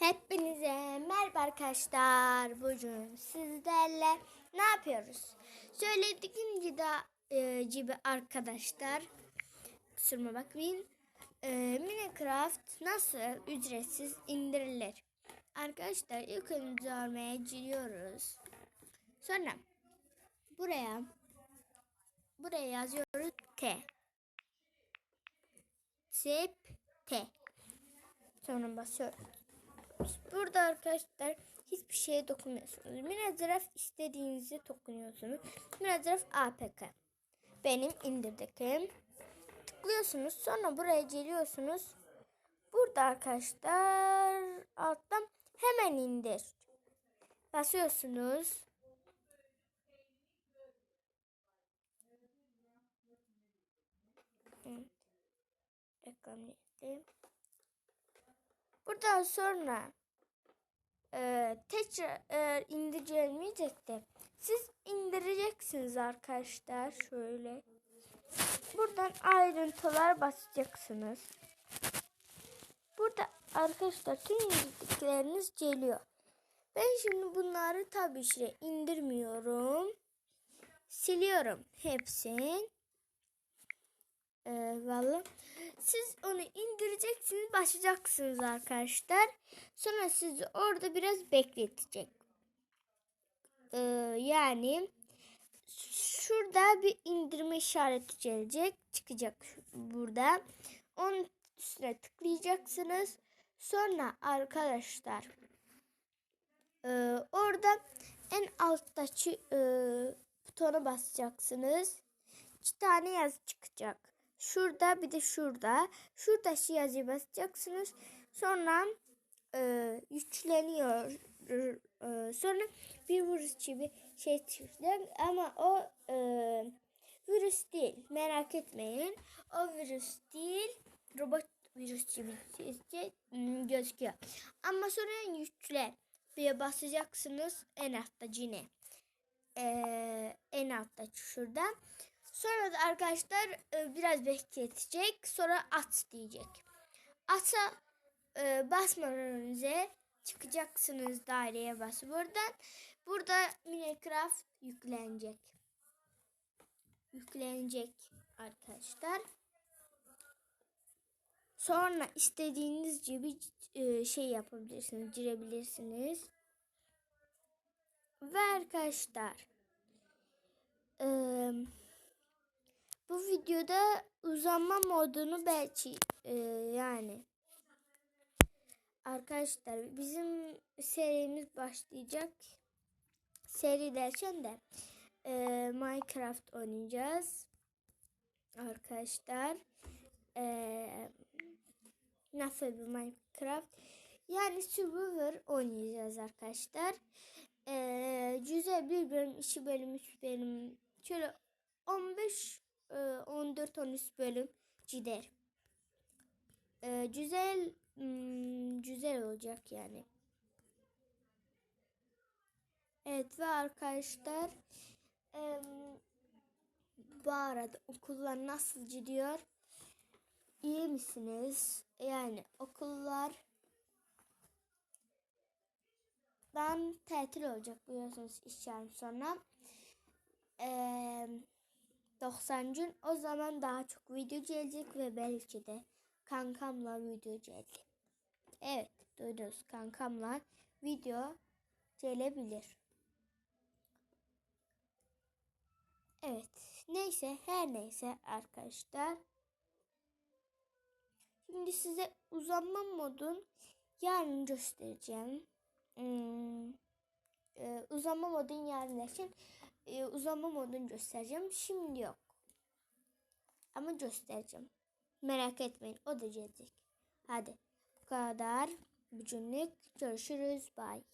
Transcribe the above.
Hepinize merhaba arkadaşlar. Bugün sizlerle ne yapıyoruz? Söylediğim gibi, e, gibi arkadaşlar. Kusuruma bakmayın. E, Minecraft nasıl ücretsiz indirilir? Arkadaşlar ilk önce örmeye giriyoruz. Sonra buraya buraya yazıyoruz T. Tip T. Sonra basıyoruz. Burada arkadaşlar hiçbir şeye dokunmuyorsunuz. Minecraft istediğinizi dokunuyorsunuz. Minecraft APK. Benim indirdikim. Tıklıyorsunuz. Sonra buraya geliyorsunuz. Burada arkadaşlar alttan hemen indir. Basıyorsunuz. Reklam yapayım. Buradan sonra e, tekrar e, indiremeyecek de siz indireceksiniz arkadaşlar şöyle. Buradan ayrıntılar basacaksınız. Burada arkadaşlar tüm indirdikleriniz geliyor. Ben şimdi bunları tabii ki indirmiyorum. Siliyorum hepsini. Ee, vallahi siz onu indireceksiniz, başlayacaksınız arkadaşlar. Sonra sizi orada biraz bekletecek. Ee, yani şurada bir indirme işareti gelecek, çıkacak burada. Onun üstüne tıklayacaksınız. Sonra arkadaşlar e, orada en alttaki e, butona basacaksınız. İki tane yazı çıkacak. Şurada bir de şurada. Şurada şu yazıyı basacaksınız. Sonra e, yükleniyor. E, sonra bir virüs gibi şey çıkacak. Ama o e, virüs değil. Merak etmeyin. O virüs değil. Robot virüs gibi hmm, gözüküyor. Ama sonra yükle diye basacaksınız en altta yine. E, en altta şuradan. Sonra da arkadaşlar e, biraz bekletecek. Sonra at diyecek. Ata e, basmadan önce çıkacaksınız daireye bas buradan. Burada Minecraft yüklenecek. Yüklenecek arkadaşlar. Sonra istediğiniz gibi e, şey yapabilirsiniz, girebilirsiniz. Ve arkadaşlar eee bu videoda uzanma modunu belki e, yani arkadaşlar bizim serimiz başlayacak. Seri derken de e, Minecraft oynayacağız. Arkadaşlar e, nasıl bir Minecraft? Yani Survivor oynayacağız arkadaşlar. E, güzel bir bölüm, iki bölüm, üç bölüm, şöyle 15 14-13 bölüm gider. Ee, güzel hmm, güzel olacak yani. Evet ve arkadaşlar bu arada okullar nasıl gidiyor? İyi misiniz? Yani okullar dan tatil olacak biliyorsunuz iş sonra. Eee 90 gün o zaman daha çok video gelecek ve belki de kankamla video gelecek. Evet duydunuz kankamla video gelebilir. Evet neyse her neyse arkadaşlar. Şimdi size uzanma modun yarın göstereceğim. Hmm, e, uzanma modun için e, uzanma modunu göstereceğim. Şimdi yok. Ama göstereceğim. Merak etmeyin. O da gelecek. Hadi. Bu kadar. Bugünlük görüşürüz. Bye.